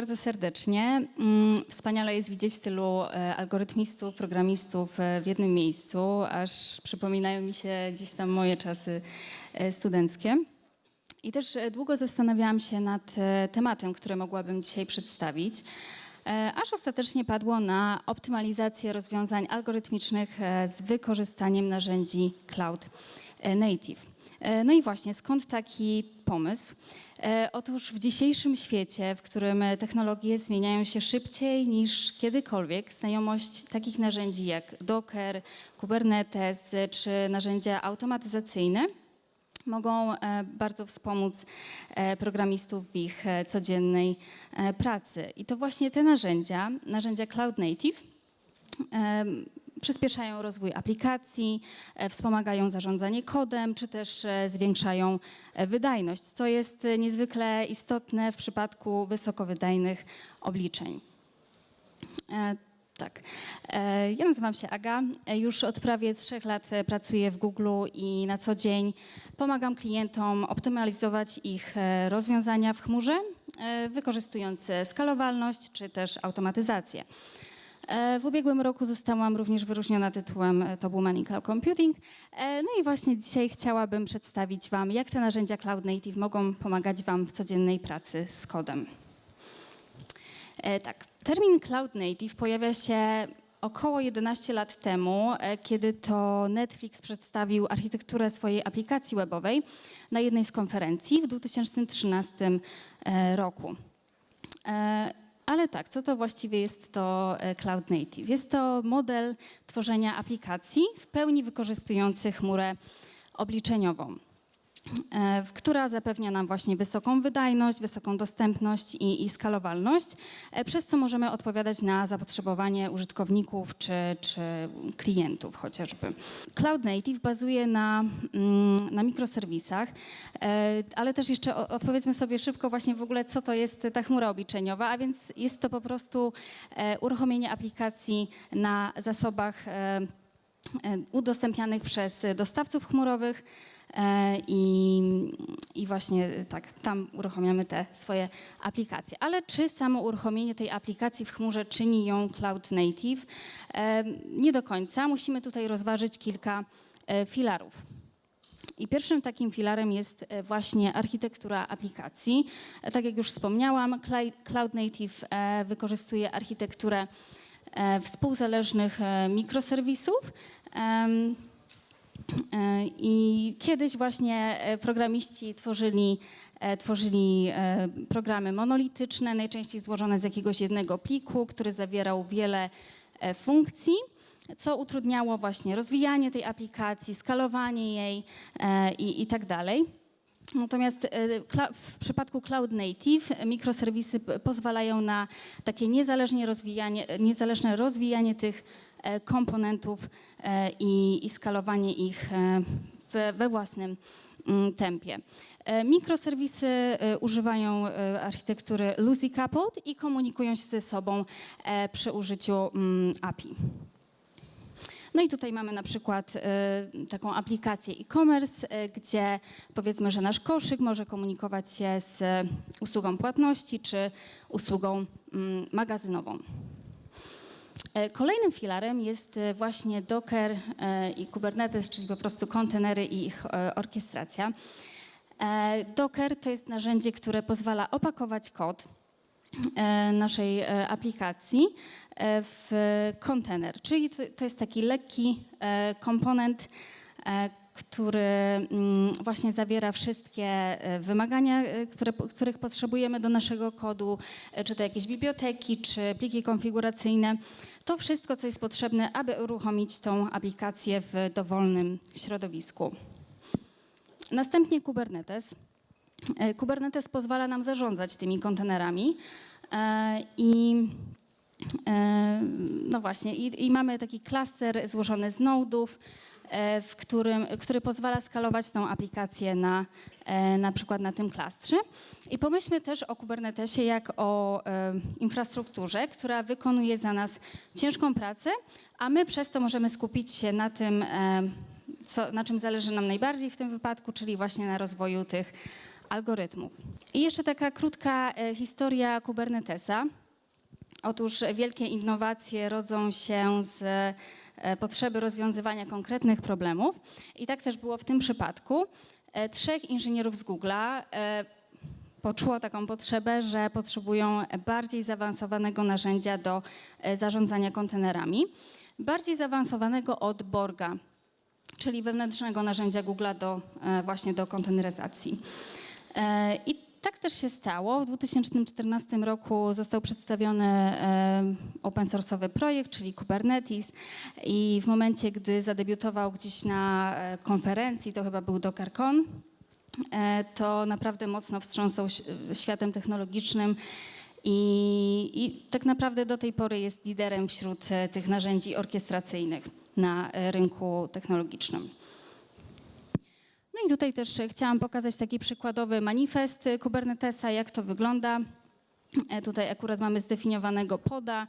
bardzo serdecznie. Mm, Wspaniale jest widzieć tylu e, algorytmistów, programistów e, w jednym miejscu, aż przypominają mi się gdzieś tam moje czasy e, studenckie. I też długo zastanawiałam się nad tematem, który mogłabym dzisiaj przedstawić, aż ostatecznie padło na optymalizację rozwiązań algorytmicznych z wykorzystaniem narzędzi cloud native. E, No i właśnie, skąd taki pomysł? E, Otóż w dzisiejszym świecie, w którym e, technologie zmieniają się szybciej niż kiedykolwiek, znajomość takich narzędzi jak Docker, Kubernetes e, czy narzędzia automatyzacyjne mogą e, bardzo wspomóc e, programistów w ich e, codziennej e, pracy. I to właśnie te narzędzia, narzędzia Cloud Native, przyspieszają rozwój aplikacji, e, wspomagają zarządzanie kodem, czy też e, zwiększają e, wydajność, co jest niezwykle istotne w przypadku wysokowydajnych obliczeń. Tak. Ja nazywam się Aga. Już od prawie trzech lat pracuję w Google i na co dzień pomagam klientom optymalizować ich rozwiązania w chmurze, wykorzystując skalowalność czy też automatyzację. E, W ubiegłym roku zostałam również wyróżniona tytułem e, Top Woman in Cloud Computing. E, No i właśnie dzisiaj chciałabym przedstawić Wam, jak te narzędzia Cloud Native mogą pomagać Wam w codziennej pracy z kodem. Tak, termin Cloud Native pojawia się około 11 lat temu, kiedy to Netflix przedstawił architekturę swojej aplikacji webowej na jednej z konferencji w 2013 e, roku. Ale tak, co to właściwie jest to e, Cloud Native? Jest to model tworzenia aplikacji w pełni wykorzystujący chmurę obliczeniową która zapewnia nam właśnie wysoką wydajność, wysoką dostępność i, i skalowalność, e, przez co możemy odpowiadać na zapotrzebowanie użytkowników czy, czy klientów chociażby. Cloud Native bazuje na, mm, na mikroserwisach, e, ale też jeszcze odpowiedzmy sobie szybko właśnie w ogóle, co to jest ta chmura obliczeniowa, a więc jest to po prostu e, uruchomienie aplikacji na zasobach e, e, udostępnianych przez dostawców chmurowych e, i, i właśnie e, tak, tam uruchamiamy te swoje aplikacje. Ale czy samo uruchomienie tej aplikacji w chmurze czyni ją cloud native? E, Nie do końca. Musimy tutaj rozważyć kilka e, filarów. I pierwszym takim filarem jest e, właśnie architektura aplikacji. E, Tak jak już wspomniałam, Cloud Native e, wykorzystuje architekturę e, współzależnych e, mikroserwisów. E, I kiedyś właśnie e, programiści tworzyli, e, tworzyli programy monolityczne, najczęściej złożone z jakiegoś jednego pliku, który zawierał wiele funkcji, co utrudniało właśnie rozwijanie tej aplikacji, skalowanie jej i, i tak dalej. Natomiast w przypadku Cloud Native mikroserwisy pozwalają na takie niezależnie rozwijanie, niezależne rozwijanie tych komponentów e, i, skalowanie ich e, we, we własnym mm, tempie. E, Mikroserwisy e, używają e, architektury loosely coupled i komunikują się ze sobą e, przy użyciu mm, API. No i tutaj mamy na przykład e, taką aplikację e-commerce, e, gdzie powiedzmy, że nasz koszyk może komunikować się z e, usługą płatności czy usługą mm, magazynową. E, Kolejnym filarem jest e, właśnie Docker e, i Kubernetes, czyli po prostu kontenery i ich orkiestracja. Docker to jest narzędzie, które pozwala opakować kod naszej aplikacji w kontener, czyli to, jest taki lekki komponent, który mm, właśnie zawiera wszystkie e, wymagania, e, które, których potrzebujemy do naszego kodu, e, czy to jakieś biblioteki, czy pliki konfiguracyjne. To wszystko, co jest potrzebne, aby uruchomić tą aplikację w dowolnym środowisku. Następnie Kubernetes. Kubernetes pozwala nam zarządzać tymi kontenerami i no właśnie, i, i mamy taki klaster złożony z nodów, e, w którym, który pozwala skalować tą aplikację na, e, na przykład na tym klastrze. I pomyślmy też o Kubernetesie jak o e, infrastrukturze, która wykonuje za nas ciężką pracę, a my przez to możemy skupić się na tym, e, co, na czym zależy nam najbardziej w tym wypadku, czyli właśnie na rozwoju tych algorytmów. I jeszcze taka krótka e, historia Kubernetesa. Otóż wielkie innowacje rodzą się z e, potrzeby rozwiązywania konkretnych problemów. I tak też było w tym przypadku. E, Trzech inżynierów z Google'a e, poczuło taką potrzebę, że potrzebują bardziej zaawansowanego narzędzia do zarządzania kontenerami. Bardziej zaawansowanego od Borga, czyli wewnętrznego narzędzia Google'a do, właśnie do konteneryzacji. I tak też się stało. W 2014 roku został przedstawiony open source'owy projekt, czyli Kubernetes i w momencie, gdy zadebiutował gdzieś na e, konferencji, to chyba był DockerCon, e, to naprawdę mocno wstrząsał światem technologicznym i, i tak naprawdę do tej pory jest liderem wśród e, tych narzędzi orkiestracyjnych na rynku technologicznym. Tutaj też chciałam pokazać taki przykładowy manifest Kubernetesa, jak to wygląda. E, Tutaj akurat mamy zdefiniowanego poda,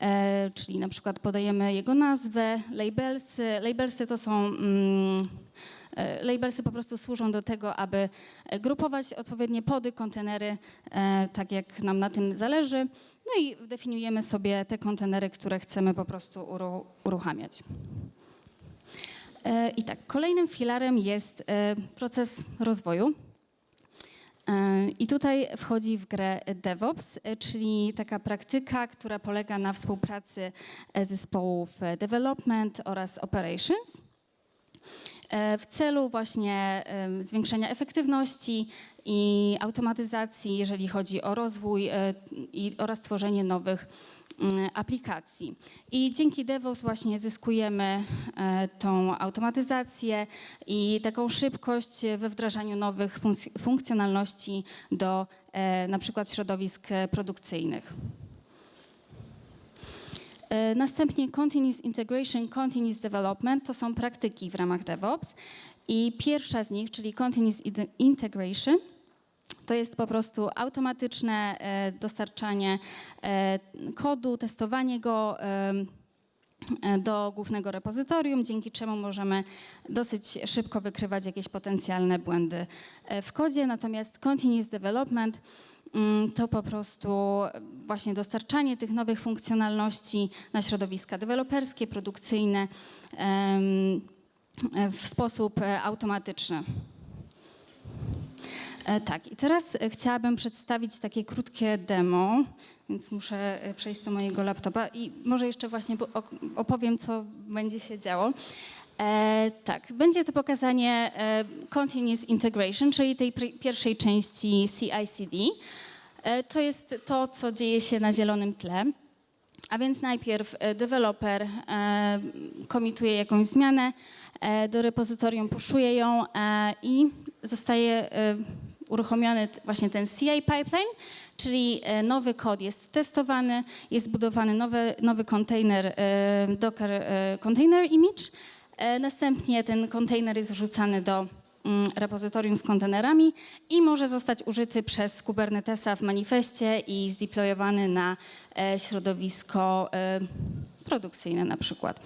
e, czyli na przykład podajemy jego nazwę, labelsy. Labelsy to są mm, e, labelsy po prostu służą do tego, aby grupować odpowiednie pody, kontenery, tak jak nam na tym zależy. No i definiujemy sobie te kontenery, które chcemy po prostu uru- uruchamiać. E, I tak, kolejnym filarem jest e, proces rozwoju. E, I tutaj wchodzi w grę DevOps, czyli taka praktyka, która polega na współpracy zespołów development oraz operations w celu właśnie e, zwiększenia efektywności i automatyzacji, jeżeli chodzi o rozwój e, oraz tworzenie nowych mm, aplikacji. I dzięki DevOps właśnie zyskujemy e, tą automatyzację i taką szybkość we wdrażaniu nowych funkcjonalności do e, na przykład środowisk e, produkcyjnych. E, Następnie Continuous Integration, Continuous Development to są praktyki w ramach DevOps. I pierwsza z nich, czyli Continuous Integration, to jest po prostu automatyczne e, dostarczanie e, kodu, testowanie go do głównego repozytorium, dzięki czemu możemy dosyć szybko wykrywać jakieś potencjalne błędy w kodzie. Natomiast Continuous Development to po prostu właśnie dostarczanie tych nowych funkcjonalności na środowiska deweloperskie, produkcyjne e, w sposób e, automatyczny. E, Tak, i teraz e, chciałabym przedstawić takie krótkie demo, więc muszę e, przejść do mojego laptopa i może jeszcze właśnie opowiem, co będzie się działo. E, tak, będzie to pokazanie e, Continuous Integration, czyli tej pierwszej części CI/CD. E, to jest to, co dzieje się na zielonym tle. A więc najpierw e, deweloper e, komituje jakąś zmianę e, do repozytorium, puszuje ją e, i zostaje e, uruchomiony właśnie ten CI pipeline, czyli e, nowy kod jest testowany, jest budowany nowy, nowy kontener, e, Docker e, Container Image. E, Następnie ten kontener jest wrzucany do mm, repozytorium z kontenerami i może zostać użyty przez Kubernetesa w manifestie i zdeployowany na e, środowisko e, produkcyjne na przykład.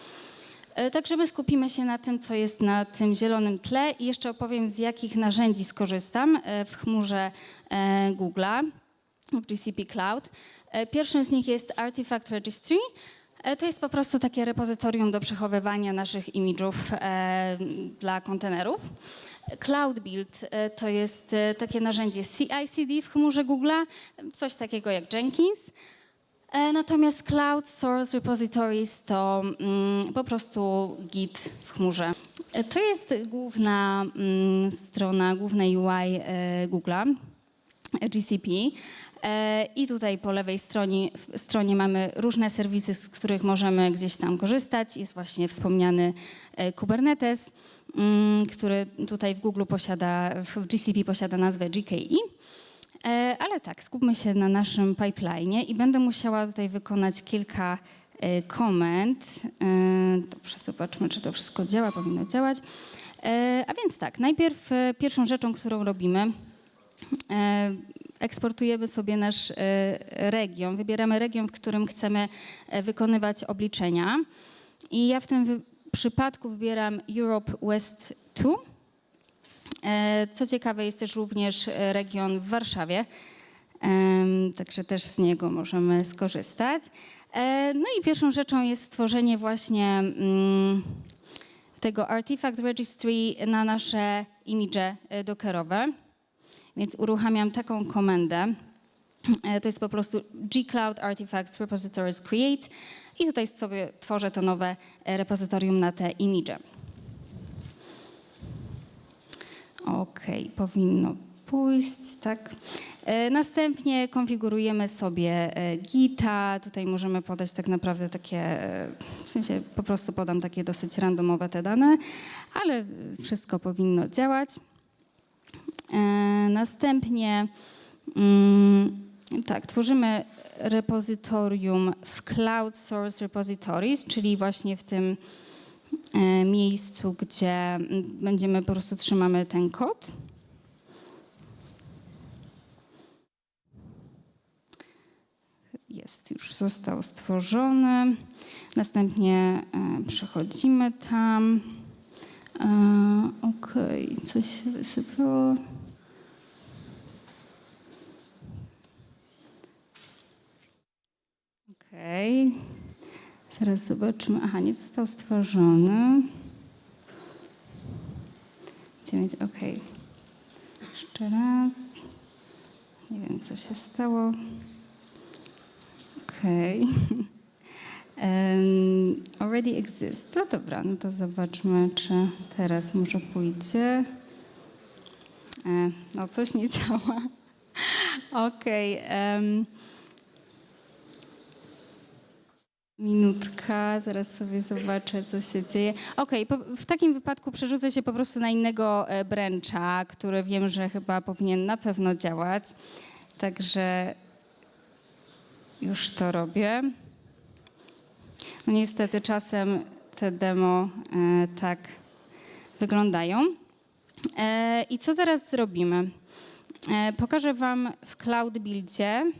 Także my skupimy się na tym, co jest na tym zielonym tle i jeszcze opowiem, z jakich narzędzi skorzystam w chmurze Google'a, w GCP Cloud. Pierwszym z nich jest Artifact Registry. E, To jest po prostu takie repozytorium do przechowywania naszych imidżów e, dla kontenerów. Cloud Build e, to jest takie narzędzie CI/CD w chmurze Google'a, coś takiego jak Jenkins. Natomiast Cloud Source Repositories to mm, po prostu Git w chmurze. To jest główna mm, strona, główne UI e, Google'a, GCP. E, I tutaj po lewej stronie, stronie mamy różne serwisy, z których możemy gdzieś tam korzystać. Jest właśnie wspomniany e, Kubernetes, mm, który tutaj w Google posiada, w GCP posiada nazwę GKE. E, Ale tak, skupmy się na naszym pipeline i będę musiała tutaj wykonać kilka komend. Dobrze, zobaczmy, czy to wszystko działa, powinno działać. A więc tak, najpierw pierwszą rzeczą, którą robimy, eksportujemy sobie nasz e, region, wybieramy region, w którym chcemy e, wykonywać obliczenia. I ja w tym przypadku wybieram Europe West 2. E, Co ciekawe, jest też również region w Warszawie, także też z niego możemy skorzystać. No i pierwszą rzeczą jest stworzenie właśnie mm, tego Artifact Registry na nasze imidże dockerowe. Więc uruchamiam taką komendę. E, To jest po prostu gcloud artifacts repositories create i tutaj sobie tworzę to nowe e, repozytorium na te imidże. Okej, powinno pójść, tak. E, Następnie konfigurujemy sobie Gita. Tutaj możemy podać tak naprawdę takie, w sensie po prostu podam takie dosyć randomowe te dane, ale wszystko powinno działać. E, Następnie mm, tak, tworzymy repozytorium w Cloud Source Repositories, czyli właśnie w tym e, miejscu, gdzie mm, będziemy po prostu trzymamy ten kod. Jest, już został stworzony. Następnie e, przechodzimy tam. Okej, coś się wysypało. Okej. Zaraz zobaczymy. Aha, nie został stworzony. 9, okej. Jeszcze raz. Nie wiem, co się stało. Okej. Em, already exists. No dobra, no to zobaczmy, czy teraz może pójdzie. E, no, coś nie działa. Okej. em, Minutka, zaraz sobie zobaczę, co się dzieje. Okej, w takim wypadku przerzucę się po prostu na innego e, brancha, który wiem, że chyba powinien na pewno działać. Także już to robię. No niestety czasem te demo e, tak wyglądają. E, I co teraz zrobimy? E, pokażę Wam w Cloud Buildzie.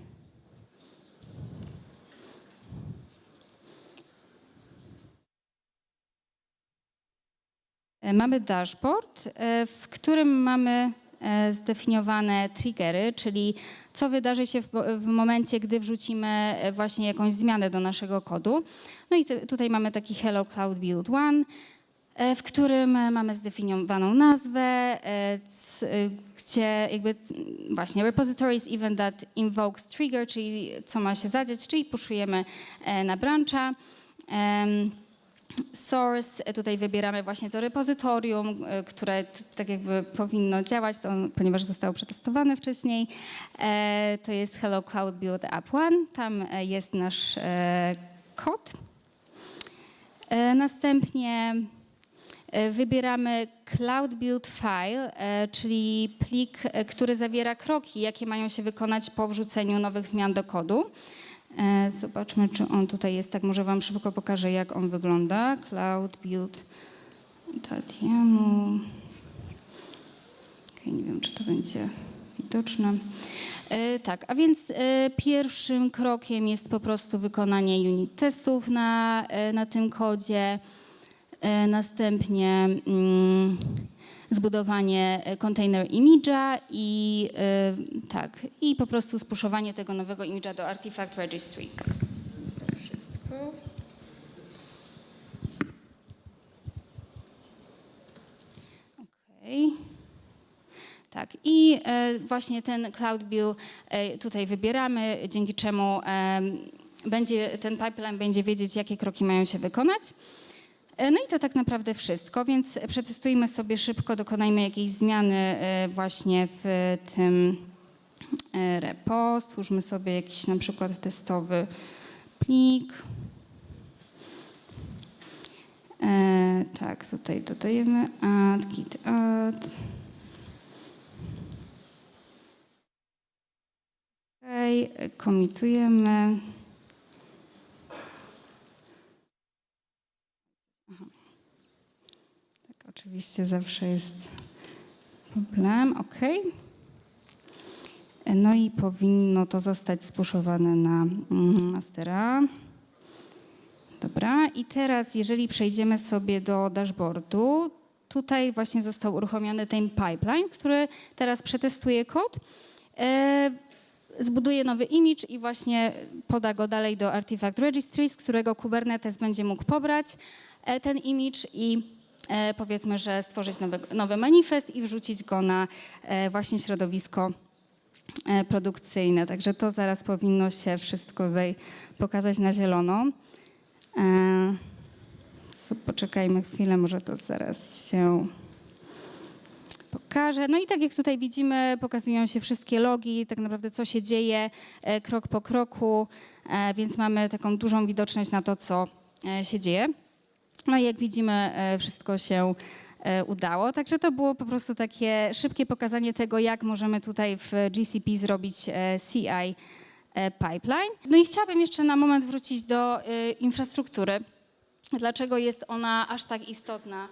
Mamy dashboard, e, w którym mamy e, zdefiniowane triggery, czyli co wydarzy się w, w momencie, gdy wrzucimy e, właśnie jakąś zmianę do naszego kodu. No i tutaj mamy taki Hello Cloud Build One, e, w którym e, mamy zdefiniowaną nazwę, e, e, gdzie jakby właśnie repositories event that invokes trigger, czyli co ma się zadziać, czyli puszujemy e, na brancha. Em, Source, e, tutaj wybieramy właśnie to repozytorium, e, które tak jakby powinno działać, to, ponieważ zostało przetestowane wcześniej. E, To jest Hello Cloud Build App One, tam jest nasz kod. Następnie wybieramy Cloud Build File, czyli plik, który zawiera kroki, jakie mają się wykonać po wrzuceniu nowych zmian do kodu. E, Zobaczmy, czy on tutaj jest. Tak, może Wam szybko pokażę, jak on wygląda. Cloud Build Tatianu. Okej, nie wiem, czy to będzie widoczne. E, Tak, a więc e, pierwszym krokiem jest po prostu wykonanie unit testów na, na tym kodzie. Następnie mm, zbudowanie e, container image'a i e, tak, i po prostu spuszowanie tego nowego image'a do Artifact Registry. To wszystko. Okej. Tak, i e, właśnie ten Cloud e, tutaj wybieramy, dzięki czemu em, będzie, ten pipeline będzie wiedzieć, jakie kroki mają się wykonać. E, No i to tak naprawdę wszystko, więc przetestujmy sobie szybko, dokonajmy jakiejś zmiany e, właśnie w tym e, repo. Stwórzmy sobie jakiś na przykład testowy plik. Tak, tutaj dodajemy add, git add. Okay, komitujemy. Aha. Tak, oczywiście zawsze jest problem. Ok. No i powinno to zostać spuszowane na mm, mastera. Dobra, i teraz jeżeli przejdziemy sobie do dashboardu, tutaj właśnie został uruchomiony ten pipeline, który teraz przetestuje kod, e, zbuduje nowy image i właśnie poda go dalej do Artifact Registry, z którego Kubernetes będzie mógł pobrać e, ten image i powiedzmy, że stworzyć nowy, nowy manifest i wrzucić go na e, właśnie środowisko e, produkcyjne. Także to zaraz powinno się wszystko tutaj pokazać na zielono. E, poczekajmy chwilę, może to zaraz się pokażę. No i tak jak tutaj widzimy, pokazują się wszystkie logi, tak naprawdę co się dzieje e, krok po kroku, e, więc mamy taką dużą widoczność na to, co e, się dzieje. No i jak widzimy, e, wszystko się e, udało. Także to było po prostu takie szybkie pokazanie tego, jak możemy tutaj w GCP zrobić e, CI pipeline. No i chciałabym jeszcze na moment wrócić do infrastruktury. Dlaczego jest ona aż tak istotna,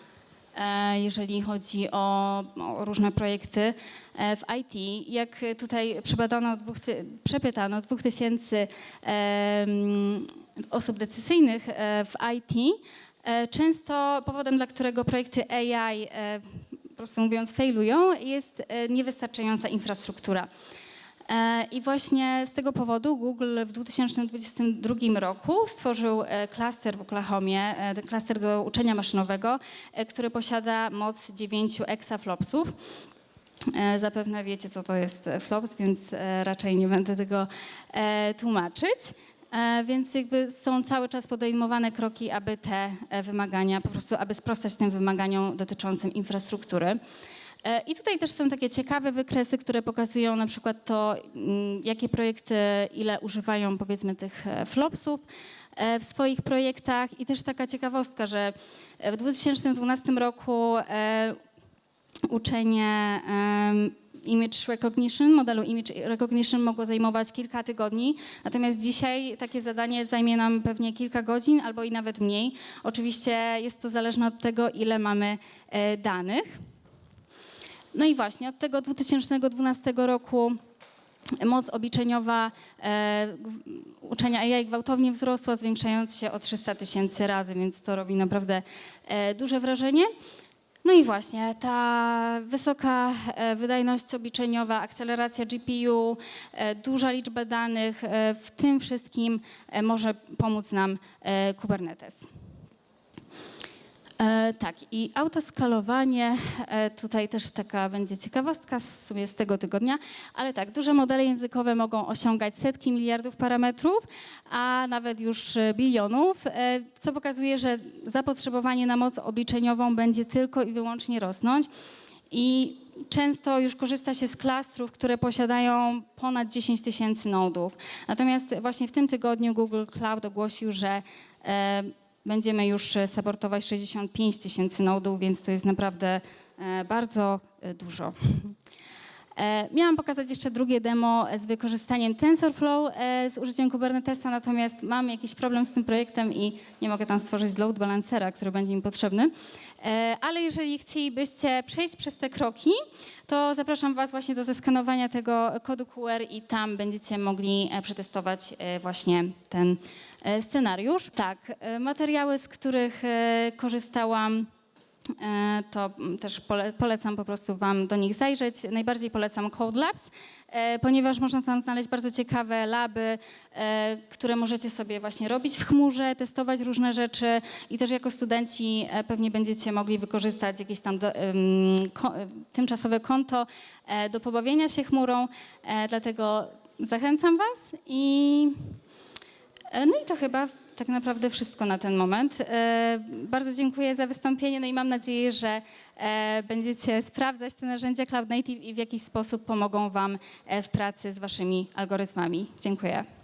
jeżeli chodzi o, o różne projekty w IT? Jak tutaj dwóch, przepytano dwóch tysięcy em, osób decyzyjnych w IT, często powodem, dla którego projekty AI, e, po prostu mówiąc, failują, jest e, niewystarczająca infrastruktura. E, I właśnie z tego powodu Google w 2022 roku stworzył e, klaster w Oklahomie, e, klaster do uczenia maszynowego, e, który posiada moc 9 exaflopsów. E, Zapewne wiecie, co to jest e, flops, więc e, raczej nie będę tego e, tłumaczyć. E, Więc jakby są cały czas podejmowane kroki, aby te e, wymagania, po prostu aby sprostać tym wymaganiom dotyczącym infrastruktury. E, I tutaj też są takie ciekawe wykresy, które pokazują na przykład to, mm, jakie projekty ile używają powiedzmy tych flopsów w swoich projektach. I też taka ciekawostka, że w 2012 roku uczenie image recognition, modelu image recognition mogło zajmować kilka tygodni, natomiast dzisiaj takie zadanie zajmie nam pewnie kilka godzin albo i nawet mniej. Oczywiście jest to zależne od tego, ile mamy e, danych. No i właśnie od tego 2012 roku moc obliczeniowa e, uczenia AI gwałtownie wzrosła, zwiększając się o 300 tysięcy razy, więc to robi naprawdę e, duże wrażenie. No i właśnie ta wysoka e, wydajność obliczeniowa, akceleracja GPU, e, duża liczba danych, e, w tym wszystkim może pomóc nam Kubernetes. E, tak, i autoskalowanie, e, tutaj też taka będzie ciekawostka w sumie z tego tygodnia, ale tak, duże modele językowe mogą osiągać setki miliardów parametrów, a nawet już e, bilionów, co pokazuje, że zapotrzebowanie na moc obliczeniową będzie tylko i wyłącznie rosnąć. I często już korzysta się z klastrów, które posiadają ponad 10 tysięcy nodów. Natomiast właśnie w tym tygodniu Google Cloud ogłosił, że będziemy już e, supportować 65 tysięcy nodów, więc to jest naprawdę e, bardzo e, dużo. E, Miałam pokazać jeszcze drugie demo z wykorzystaniem TensorFlow e, z użyciem Kubernetesa, natomiast mam jakiś problem z tym projektem i nie mogę tam stworzyć load balancera, który będzie mi potrzebny. E, Ale jeżeli chcielibyście przejść przez te kroki, to zapraszam Was właśnie do zeskanowania tego kodu QR i tam będziecie mogli e, przetestować e, właśnie ten e, scenariusz. Tak, e, materiały, z których e, korzystałam, E, to mm, też pole, polecam po prostu Wam do nich zajrzeć. Najbardziej polecam Code Labs, e, ponieważ można tam znaleźć bardzo ciekawe laby, e, które możecie sobie właśnie robić w chmurze, testować różne rzeczy i też jako studenci e, pewnie będziecie mogli wykorzystać jakieś tam do, tymczasowe konto e, do pobawienia się chmurą, e, dlatego zachęcam Was i E, No i to chyba tak naprawdę wszystko na ten moment. E, Bardzo dziękuję za wystąpienie, no i mam nadzieję, że e, będziecie sprawdzać te narzędzia Cloud Native i w jakiś sposób pomogą Wam e, w pracy z Waszymi algorytmami. Dziękuję.